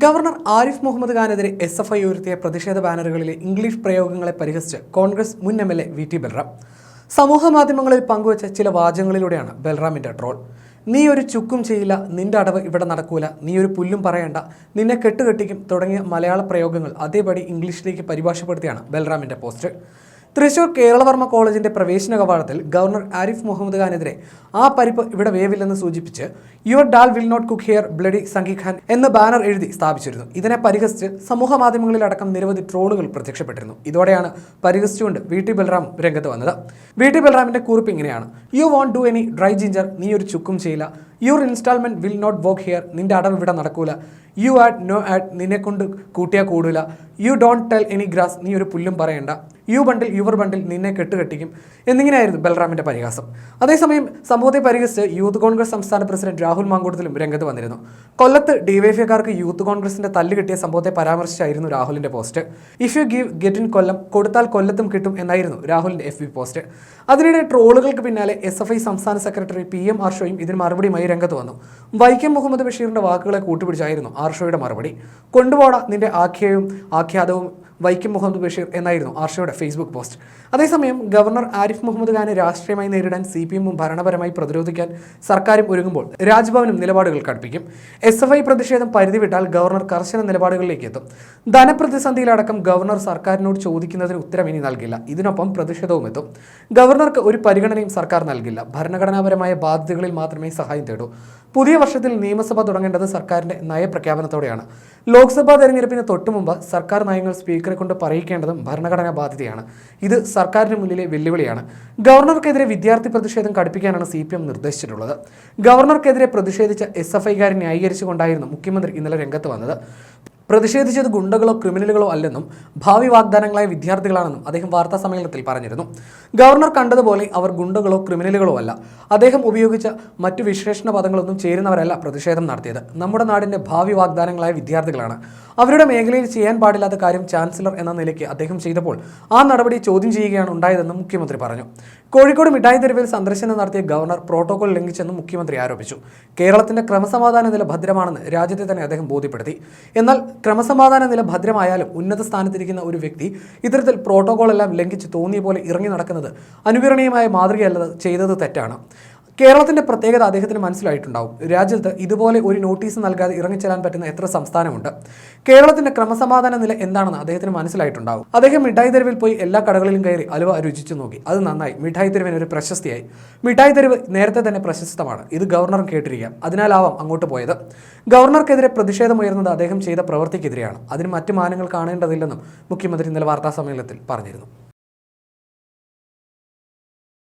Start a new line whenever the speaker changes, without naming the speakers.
Governor Arif Muhammad ഖാനെതിരെ S F I ഉയർത്തിയ പ്രതിഷേധ ബാനറുകളിലെ ഇംഗ്ലീഷ് പ്രയോഗങ്ങളെ പരിഹസിച്ച് കോൺഗ്രസ് മുൻ M L A V T Balram. സമൂഹ മാധ്യമങ്ങളിൽ പങ്കുവച്ച ചില വാചകങ്ങളിലൂടെയാണ് ബൽറാമിന്റെ ട്രോൾ. നീ ഒരു ചുക്കും ചെയ്യില്ല നിന്റെ അടവ് ഇവിടെ നടക്കൂല നീ ഒരു പുല്ലും പറയണ്ട നിന്നെ കെട്ടുകെട്ടിക്കും തുടങ്ങിയ മലയാള പ്രയോഗങ്ങൾ അതേപടി ഇംഗ്ലീഷിലേക്ക് പരിഭാഷപ്പെടുത്തിയാണ് ബൽറാമിന്റെ പോസ്റ്റ്. തൃശൂർ കേരളവർമ്മ കോളേജിന്റെ പ്രവേശന കവാടത്തിൽ ഗവർണർ ആരിഫ് മുഹമ്മദ് ഖാനെതിരെ ആ പരിപ്പ് ഇവിടെ വേവില്ലെന്ന് സൂചിപ്പിച്ച് your dal will not cook here bloody Sanghi Khan എന്ന ബാനർ എഴുതി സ്ഥാപിച്ചിരുന്നു. ഇതിനെ പരിഹസിച്ച് സമൂഹ മാധ്യമങ്ങളിലടക്കം നിരവധി ട്രോളുകൾ പ്രത്യക്ഷപ്പെട്ടിരുന്നു. ഇതോടെയാണ് പരിഹസിച്ചുകൊണ്ട് വി ടി ബൽറാം രംഗത്ത് വന്നത്. വി ടി ബൽറാമിന്റെ കുറിപ്പ് ഇങ്ങനെയാണ്. You won't do any dry ginger നീ ഒരു ചുക്കും ചെയ്യില്ല. Your instalment will not work here നിന്റെ അടവ് ഇവിടെ നടക്കൂല. യു ആഡ് നോ ആഡ് നിന്നെ കൊണ്ട് കൂട്ടിയാൽ കൂടില്ല you don't tell any grass നീ ഒരു പുല്ലും പറയണ്ട. യു ബണ്ടിൽ യുവർ ബണ്ടിൽ നിന്നെ കെട്ടുകെട്ടിക്കും. എന്നിങ്ങനെയായിരുന്നു ബൽറാമിന്റെ പരിഹാസം. അതേസമയം സംഭവത്തെ പരിഹസിച്ച് യൂത്ത് കോൺഗ്രസ് സംസ്ഥാന പ്രസിഡന്റ് രാഹുൽ മാങ്കൂട്ടത്തിലും രംഗത്ത് വന്നിരുന്നു. കൊല്ലത്ത് ഡിവൈഎഫ്ഐക്കാർക്ക് യൂത്ത് കോൺഗ്രസിന്റെ തല്ല് കിട്ടിയ സംഭവത്തെ പരാമർശിച്ചായിരുന്നു രാഹുലിന്റെ post. If you give get in Kollam കൊടുത്താൽ കൊല്ലത്തും കിട്ടും എന്നായിരുന്നു രാഹുലിന്റെ എഫ് പോസ്റ്റ്. അതിനിടെ ട്രോളുകൾക്ക് പിന്നാലെ എസ് എഫ് ഐ സംസ്ഥാന സെക്രട്ടറി പി എം ആർഷോയും ഇതിന് മറുപടിയുമായി രംഗത്ത് വന്നു. വൈക്കം മുഹമ്മദ് ബഷീറിന്റെ വാക്കുകളെ കൂട്ടുപിടിച്ചായിരുന്നു ആർഷോയുടെ മറുപടി. കൊണ്ടുപോടാ നിന്റെ ആഖ്യയും ആഖ്യാതവും വൈക്കം മുഹമ്മദ് ബഷീർ എന്നായിരുന്നു ആർഷയുടെ ഫേസ്ബുക്ക് പോസ്റ്റ് അതേസമയം ഗവർണർ ആരിഫ് മുഹമ്മദ് ഖാനെ രാഷ്ട്രീയമായി നേരിടാൻ സി പി എമ്മും ഭരണപരമായി പ്രതിരോധിക്കാൻ സർക്കാരും ഒരുങ്ങുമ്പോൾ രാജ്ഭവനും നിലപാടുകൾ കടുപ്പിക്കും. എസ് എഫ് ഐ പ്രതിഷേധം പരിധിവിട്ടാൽ ഗവർണർ കർശന നിലപാടുകളിലേക്ക് എത്തും ധനപ്രതിസന്ധിയിലടക്കം ഗവർണർ സർക്കാരിനോട് ചോദിക്കുന്നതിന് ഉത്തരം ഇനി നൽകില്ല. ഇതിനൊപ്പം പ്രതിഷേധവും എത്തും. ഗവർണർക്ക് ഒരു പരിഗണനയും സർക്കാർ നൽകില്ല. ഭരണഘടനാപരമായ ബാധ്യതകളിൽ മാത്രമേ സഹായം തേടൂ. പുതിയ വർഷത്തിൽ നിയമസഭ തുടങ്ങേണ്ടത് സർക്കാരിന്റെ നയപ്രഖ്യാപനത്തോടെയാണ്. ലോക്സഭാ തെരഞ്ഞെടുപ്പിന് തൊട്ടുമുമ്പ് സർക്കാർ നയങ്ങൾ സ്പീക്കറെ കൊണ്ട് പറയിക്കേണ്ടതും ഭരണഘടനാ ബാധ്യതയാണ്. ഇത് സർക്കാരിന് മുന്നിലെ വെല്ലുവിളിയാണ്. ഗവർണർക്കെതിരെ വിദ്യാർത്ഥി പ്രതിഷേധം കടുപ്പിക്കാനാണ് സി പി എം നിർദ്ദേശിച്ചിട്ടുള്ളത്. ഗവർണർക്കെതിരെ പ്രതിഷേധിച്ച എസ് എഫ് ഐക്കാരെ ന്യായീകരിച്ചുകൊണ്ടായിരുന്നു മുഖ്യമന്ത്രി ഇന്നലെ രംഗത്ത് വന്നത്. പ്രതിഷേധിച്ചത് ഗുണ്ടകളോ ക്രിമിനലുകളോ അല്ലെന്നും ഭാവി വാഗ്ദാനങ്ങളായ വിദ്യാർത്ഥികളാണെന്നും അദ്ദേഹം വാർത്താ സമ്മേളനത്തിൽ പറഞ്ഞിരുന്നു. ഗവർണർ കണ്ടതുപോലെ അവർ ഗുണ്ടകളോ ക്രിമിനലുകളോ അല്ല. അദ്ദേഹം ഉപയോഗിച്ച മറ്റു വിശേഷണ പദങ്ങളൊന്നും ചേരുന്നവരല്ല പ്രതിഷേധം നടത്തിയത്. നമ്മുടെ നാടിന്റെ ഭാവി വാഗ്ദാനങ്ങളായ വിദ്യാർത്ഥികളാണ്. അവരുടെ മേഖലയിൽ ചെയ്യാൻ പാടില്ലാത്ത കാര്യം ചാൻസലർ എന്ന നിലയ്ക്ക് അദ്ദേഹം ചെയ്തപ്പോൾ ആ നടപടി ചോദ്യം ചെയ്യുകയാണ് ഉണ്ടായതെന്നും മുഖ്യമന്ത്രി പറഞ്ഞു. കോഴിക്കോട് മിഠായി തെരുവിൽ സന്ദർശനം നടത്തിയ ഗവർണർ പ്രോട്ടോകോൾ ലംഘിച്ചെന്നും മുഖ്യമന്ത്രി ആരോപിച്ചു. കേരളത്തിന്റെ ക്രമസമാധാന നില ഭദ്രമാണെന്ന് രാജ്യത്തെ തന്നെ അദ്ദേഹം ബോധ്യപ്പെടുത്തി. എന്നാൽ ക്രമസമാധാന നില ഭദ്രമായാലും ഉന്നത സ്ഥാനത്തിരിക്കുന്ന ഒരു വ്യക്തി ഇത്തരത്തിൽ പ്രോട്ടോകോൾ എല്ലാം ലംഘിച്ച് തോന്നിയ പോലെ ഇറങ്ങി നടക്കുന്നത് അനുകരണീയമായ മാതൃകയല്ലത് ചെയ്തത് തെറ്റാണ്. കേരളത്തിന്റെ പ്രത്യേകത അദ്ദേഹത്തിന് മനസ്സിലായിട്ടുണ്ടാവും. രാജ്യത്ത് ഇതുപോലെ ഒരു നോട്ടീസ് നൽകാതെ ഇറങ്ങിച്ചെല്ലാൻ പറ്റുന്ന എത്ര സംസ്ഥാനമുണ്ട്? കേരളത്തിന്റെ ക്രമസമാധാന നില എന്താണെന്ന് അദ്ദേഹത്തിന് മനസ്സിലായിട്ടുണ്ടാവും. അദ്ദേഹം മിഠായി തെരുവിൽ പോയി എല്ലാ കടകളിലും കയറി അലുവ രുചിച്ചു നോക്കി. അത് നന്നായി. മിഠായി തെരുവിന് ഒരു പ്രശസ്തിയായി. മിഠായി തെരുവ് നേരത്തെ തന്നെ പ്രശസ്തമാണ്. ഇത് ഗവർണറും കേട്ടിരിക്കാം. അതിനാലാവാം അങ്ങോട്ട് പോയത്. ഗവർണർക്കെതിരെ പ്രതിഷേധമുയർന്നത് അദ്ദേഹം ചെയ്ത പ്രവൃത്തിക്കെതിരെയാണ്. അതിന് മറ്റു മാനങ്ങൾ കാണേണ്ടതില്ലെന്നും മുഖ്യമന്ത്രി ഇന്നലെ വാർത്താ സമ്മേളനത്തിൽ പറഞ്ഞിരുന്നു.